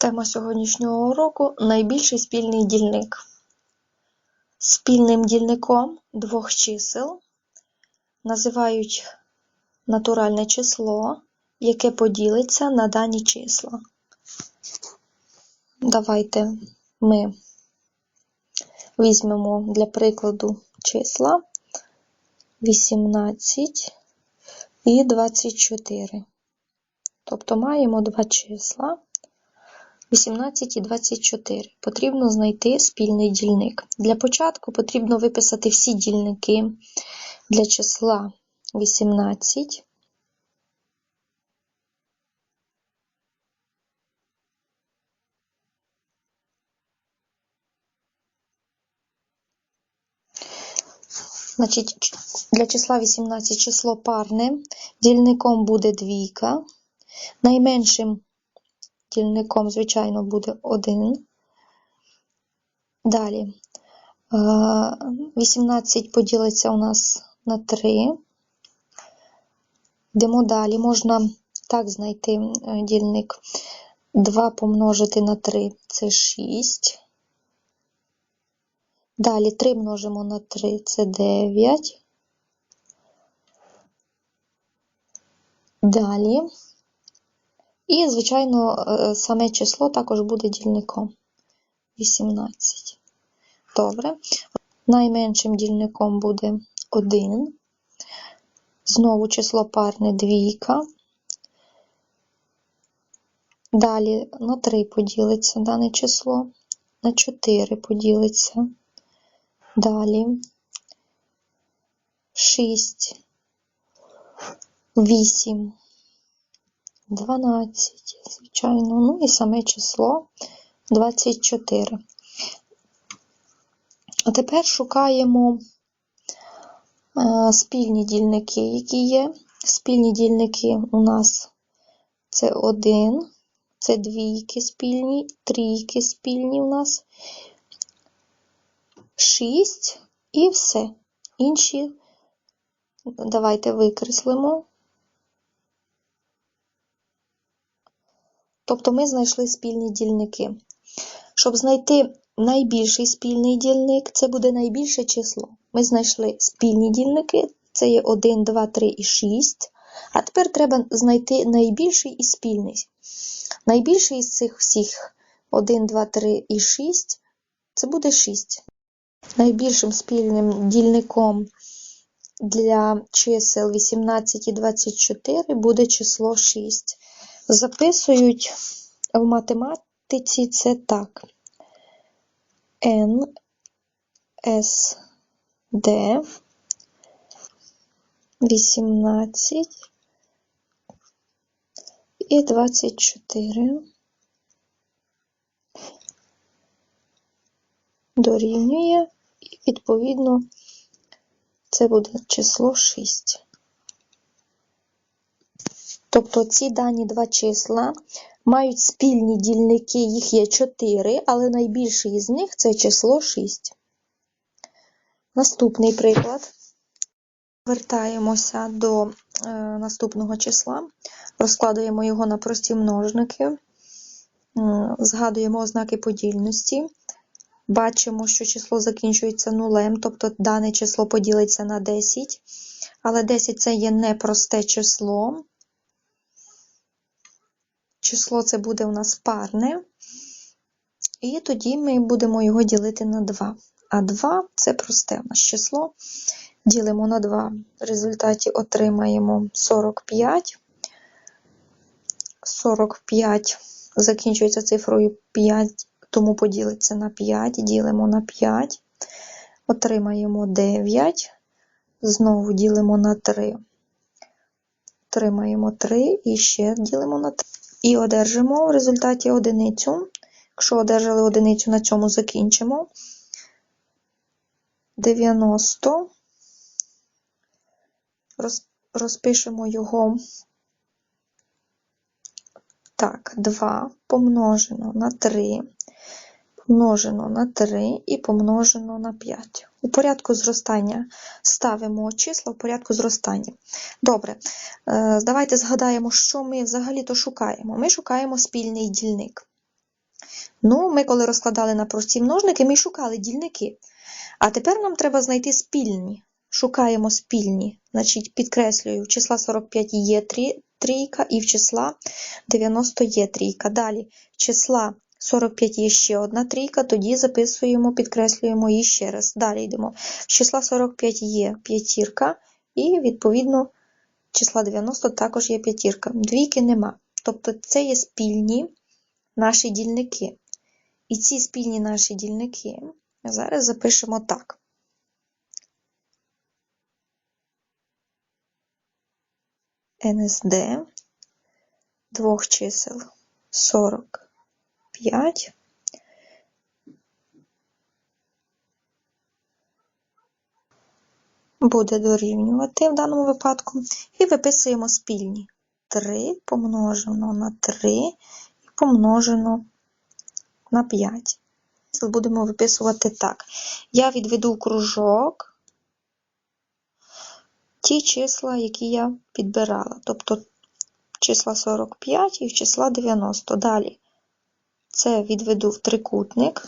Тема сьогоднішнього уроку найбільший спільний дільник. Спільним дільником двох чисел називають натуральне число, яке поділиться на дані числа. Давайте ми візьмемо для прикладу числа 18 і 24. Тобто маємо два числа. 18 і 24. Потрібно знайти спільний дільник. Для початку потрібно виписати всі дільники для числа 18. Значить, для числа 18 число парне, дільником буде двійка, найменшим дільником, звичайно, буде 1. Далі 18 поділиться у нас на 3. Йдемо далі. Можна так знайти дільник. 2 помножити на 3 це 6. Далі 3 множимо на 3 це 9. Далі. І, звичайно, саме число також буде дільником 18. Добре. Найменшим дільником буде 1. Знову число парне двійка. Далі на 3 поділиться дане число, на 4 поділиться. Далі 6, 8. 12, звичайно, ну і саме число 24. А тепер шукаємо е, спільні дільники, які є. Спільні дільники у нас це 1, це двійки спільні, трійки спільні у нас, 6 і все. Інші давайте викреслимо. Тобто ми знайшли спільні дільники. Щоб знайти найбільший спільний дільник, це буде найбільше число. Ми знайшли спільні дільники, це є 1, 2, 3 і 6. А тепер треба знайти найбільший і спільний. Найбільший із цих всіх 1, 2, 3 і 6 це буде 6. Найбільшим спільним дільником для чисел 18 і 24 буде число 6 записують в математиці це так. N, S, D, 18 і 24 дорівнює, і відповідно це буде число 6. Тобто ці дані два числа мають спільні дільники, їх є 4, але найбільший із них це число 6. Наступний приклад. Вертаємося до е, наступного числа, розкладуємо його на прості множники, е, згадуємо ознаки подільності. Бачимо, що число закінчується нулем, тобто дане число поділиться на 10. Але 10 це є непросте число число це буде у нас парне, і тоді ми будемо його ділити на 2. А 2 це просте у нас число. Ділимо на 2. В результаті отримаємо 45. 45 закінчується цифрою 5, тому поділиться на 5, ділимо на 5, отримаємо 9, знову ділимо на 3. Отримаємо 3 і ще ділимо на 3. І одержимо в результаті одиницю. Якщо одержали одиницю, на цьому закінчимо. 90. Розпишемо його. Так, 2 помножено на 3, помножено на 3 і помножено на 5. У порядку зростання ставимо числа в порядку зростання. Добре, давайте згадаємо, що ми взагалі-то шукаємо. Ми шукаємо спільний дільник. Ну, ми коли розкладали на прості множники, ми шукали дільники. А тепер нам треба знайти спільні. Шукаємо спільні. Значить, підкреслюю, в числа 45 є трі- трійка, і в числа 90 є трійка. Далі, числа 45 є ще одна трійка, тоді записуємо, підкреслюємо її ще раз. Далі йдемо. В числа 45 є п'ятірка, і, відповідно, числа 90 також є п'ятірка. Двійки нема. Тобто це є спільні наші дільники. І ці спільні наші дільники зараз запишемо так. НСД двох чисел 45 буде дорівнювати в даному випадку. І виписуємо спільні. 3 помножено на 3 і помножено на 5. Будемо виписувати так. Я відведу кружок ті числа, які я підбирала. Тобто числа 45 і числа 90. Далі це відведу в трикутник.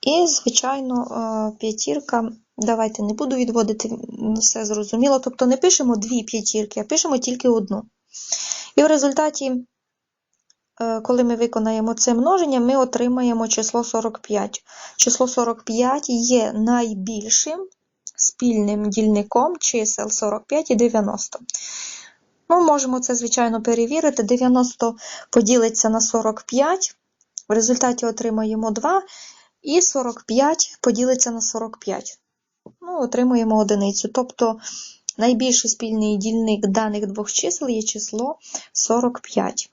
І, звичайно, е, п'ятірка. Давайте не буду відводити, все зрозуміло. Тобто не пишемо дві п'ятірки, а пишемо тільки одну. І в результаті, е, коли ми виконаємо це множення, ми отримаємо число 45. Число 45 є найбільшим спільним дільником чисел 45 і 90. Ну, можемо це, звичайно, перевірити. 90 поділиться на 45, в результаті отримаємо 2, і 45 поділиться на 45. Ну, отримуємо одиницю. Тобто найбільший спільний дільник даних двох чисел є число 45.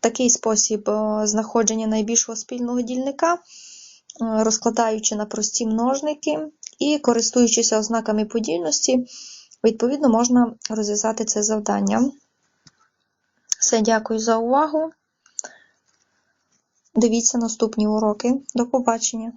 Такий спосіб е, знаходження найбільшого спільного дільника, е, розкладаючи на прості множники і користуючись ознаками подільності, відповідно, можна розв'язати це завдання. Все, дякую за увагу. Дивіться наступні уроки. До побачення!